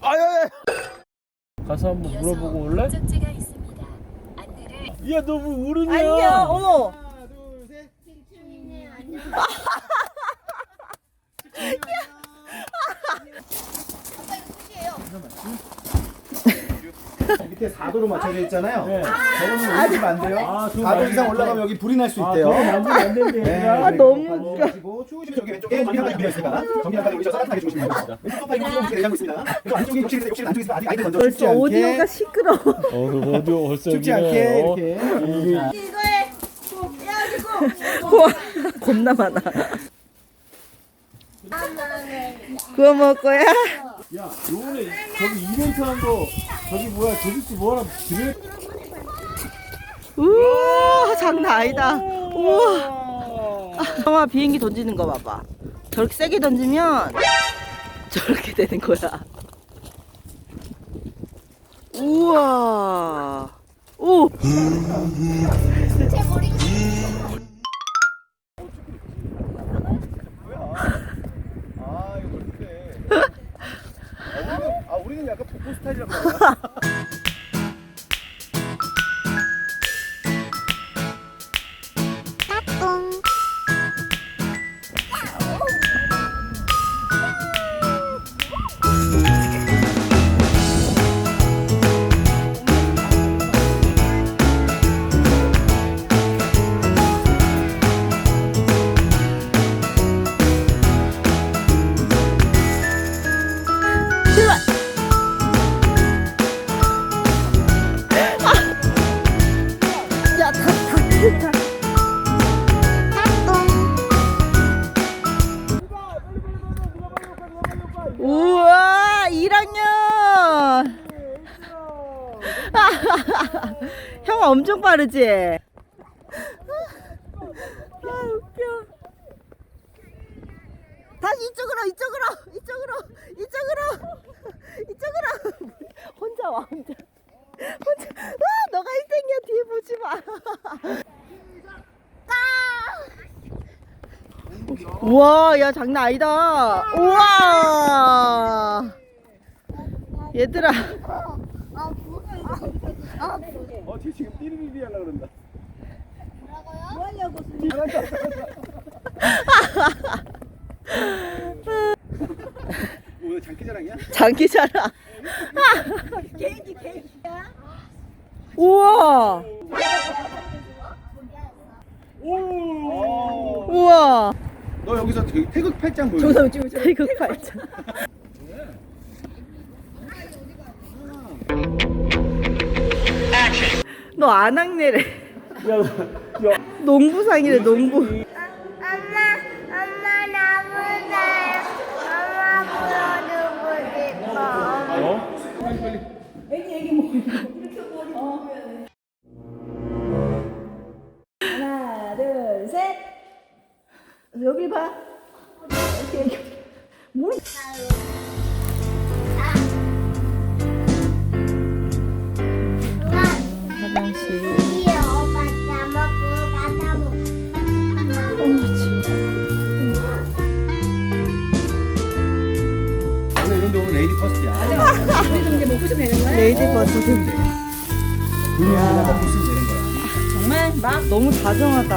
아야야. 가서 한번 물어보고 올래? 목적지가 있습니다. 안내를 야너뭐 우르냐? 안녕. 어머. 하나, 둘, 셋. 밑에 4도로 맞춰져 있잖아요. 네. 저거는 올리시면 안 돼요. 아, 저거 4도 만지면 이상 올라가면 여기 불이 날 수 아, 있대요. 만지면 안 된대. 네. 아, 너무 웃겨. 추우시면 저기 왼쪽에 전기장까지 준비되어 있으니까 전기장까지 올리셔서 따뜻하게 주무시면 됩니다. 왼쪽 소파에 욕실을 대기하고 있습니다. 안쪽에 욕실인데 욕실 안쪽에 있으면 아직 아이들 먼저 춥지 벌써 않게 오디오가 시끄러워. 어, 그 오디오 벌써 춥지 않게 여기네. 어. 이렇게. 자, 우와, 겁나 많아. 그거 먹을 거야? 야, 요번에 저기 이벤트 한 거, 저기 뭐야, 저기서 뭐 하나 드릴? 우와, 장난 아니다. 우와. 형아, 비행기 던지는 거 봐봐. 저렇게 세게 던지면 저렇게 되는 거야. 우와. 오. 형 엄청 빠르지? 아, 웃겨. 다시 이쪽으로, 이쪽으로, 이쪽으로, 이쪽으로, 이쪽으로. 혼자 와, 혼자. 혼자. 아, 너가 1등이야. 뒤에 보지 마. 우와, 야, 장난 아니다. 우와. 얘들아. 어뒤 지금 띠리리리 하려고 그런다. 오늘 장기자랑이야? 장기자랑. 개인기, 개인기야? 우와. 오. 우와. 너 여기서 저기 태극 팔짱 보여. 태극 팔자. 너 안학내래. 야, 야, 농부상이래, 농부. 엄마, 엄마 나보다 엄마 불러주고 싶어. 어? 하나, 둘, 셋. 여기 봐. 이렇게, 이렇게. 뭘? 원래 이런 데 오면 레이디 퍼스트야. 레이디 버스. 먹고 쓰면 되는 거야. 정말 막 너무 다정하다.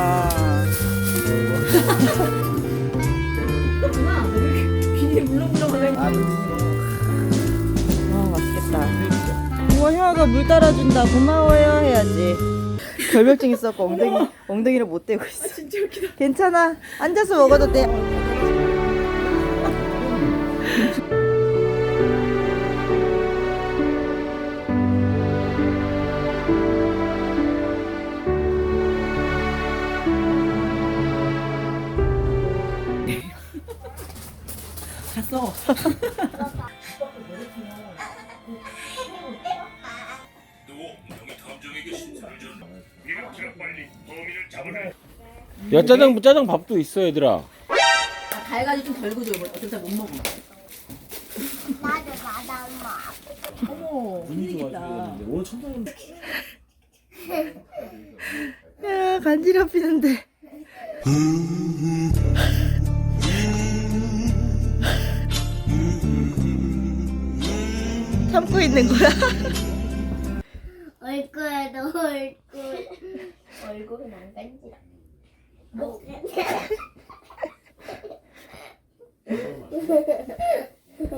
와 맛있겠다. 우와 형아가 물 따라준다 고마워요 해야지. 결벽증 있었고 엉덩이 엉덩이를 못 대고 있어. 진짜 웃기다. 괜찮아 앉아서 먹어도 돼. 야, 짜장, 짜장 밥도 있어, 얘들아. 달가지 좀 덜고 줘. 어차피 못 먹어. 나도 나도 엄마. 어머 됐는데. 오늘 천장은 야 간지럽히는데. 참고 있는 거야? 얼굴에도 얼굴. 얼굴은 안 간지러.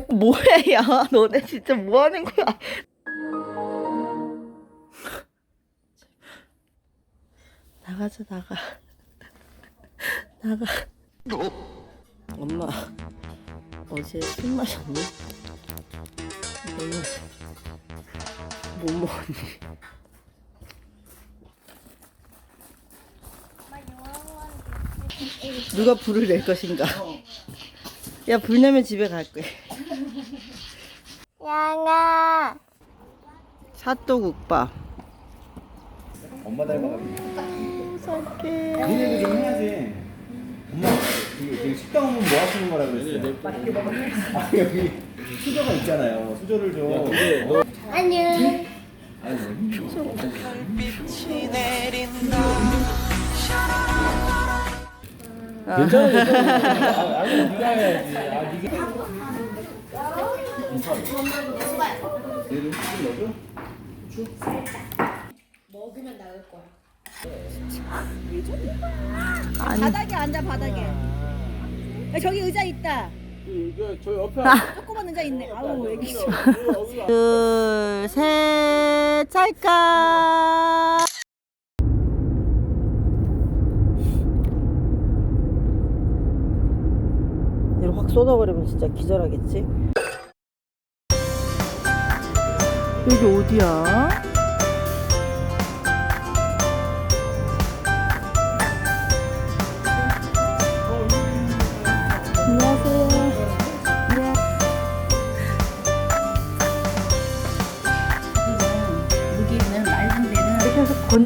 뭐해 야 너네 진짜 뭐 하는 거야? 나가자 나가 나가 엄마 어제 술 마셨니? 너무 못 먹었니? 누가 불을 낼 것인가? 야 불 내면 집에 갈 거야. 양아. 사또국밥. 엄마 닮아가지고. 살게. 니네도 좀 해야지. 엄마, 그, 그 식당 오면 뭐 하시는 거라 그랬어요? 아, 여기 수저가 있잖아요. 수저를 좀. 안녕. 괜찮아 괜찮아 아, 아니 네가 해야지 아 네가 바닥에 앉아 바닥에. 야, 저기 의자 있다. 그, 저 옆에 조그만 의자 있네. 아우 애기. 여기 둘, 셋, 찰까. 이걸 확 쏟아버리면 진짜 기절하겠지? 여기 어디야?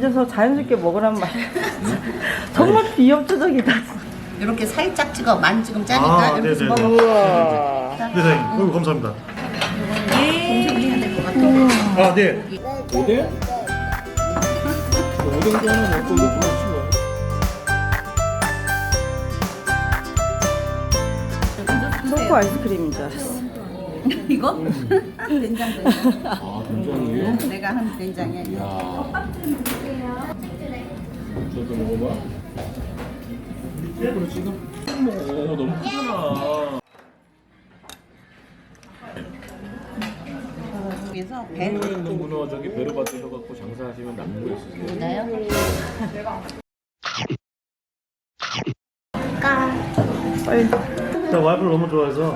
건져서 자연스럽게 먹으란 말이야. 정말 비협조적이다. 이렇게 살짝 찍어 많이 지금 짜니까 아, 이렇게 네네네. 먹어 우와. 네, 선생님. 어이구, 감사합니다. 아, 네. 오뎅? 오뎅도 하나 먹고 이거 하나 치워 초코 아이스크림인 줄 알았어. 이거? 된장 된장 아 된장이에요? 내가 한 된장이야. 야 저도 먹어봐. 이걸 지금 먹어 너무 크잖아 그래서 배. 문어에 있는 문어 저기 배로 받으셔갖고 장사하시면 남는 거 있으세요? 나요? 나 와이프를 너무 좋아해서.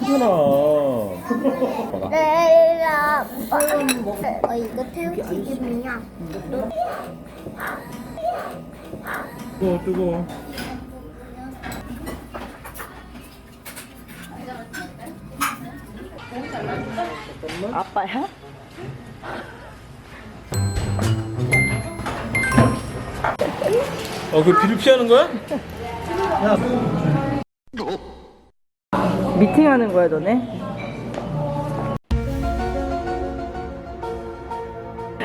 크잖아 내가 어 이거 태우튀김이야. 뜨거워 뜨거워 아빠야? 어 그 비를 피하는 거야? 미팅하는 거야 너네?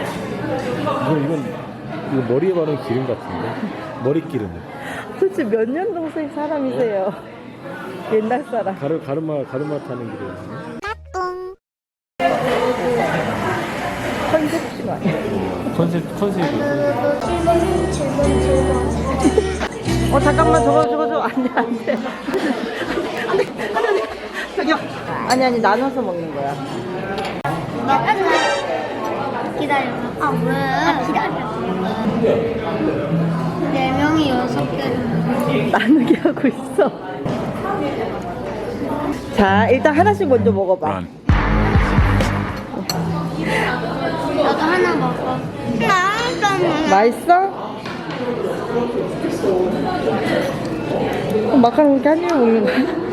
이건 이건 이거 머리에 바르는 기름 같은데 머리 기름 도대체 몇 년 동생 사람이세요? 옛날 사람. 가르 가르마 가르마 타는 기름 아니야? 컨셉 컨셉이 어 잠깐만 저거 저거 저거 안돼 안돼 저기요 아니 아니 나눠서 먹는 거야 기다려. 아 왜? 아 기다려. 네 명이 여섯 개. 나누게 하고 있어 자 일단 하나씩 먼저 먹어봐 나도 하나 먹어. 나도 맛있어? 그럼 마카롱 이렇게 한 입에 먹는 거야?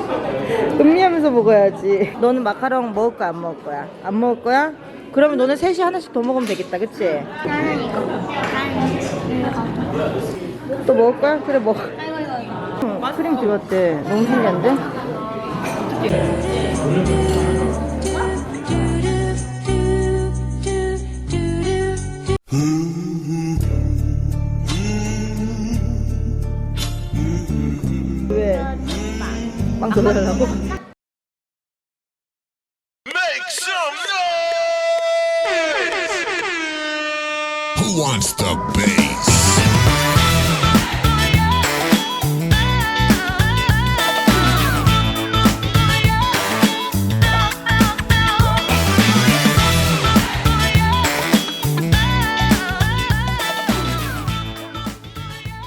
음미하면서 먹어야지. 너는 마카롱 먹을 거야, 안 먹을 거야? 안 먹을 거야? 그러면 너는 셋이 하나씩 더 먹으면 되겠다, 그치? 나는 이거. 나는 이거. 또 먹을 거야? 그래, 먹어. 아이고 이거 이거. 응, 크림 들어갔대. 너무 신기한데? 빵 돌려달라고? Who wants the bait?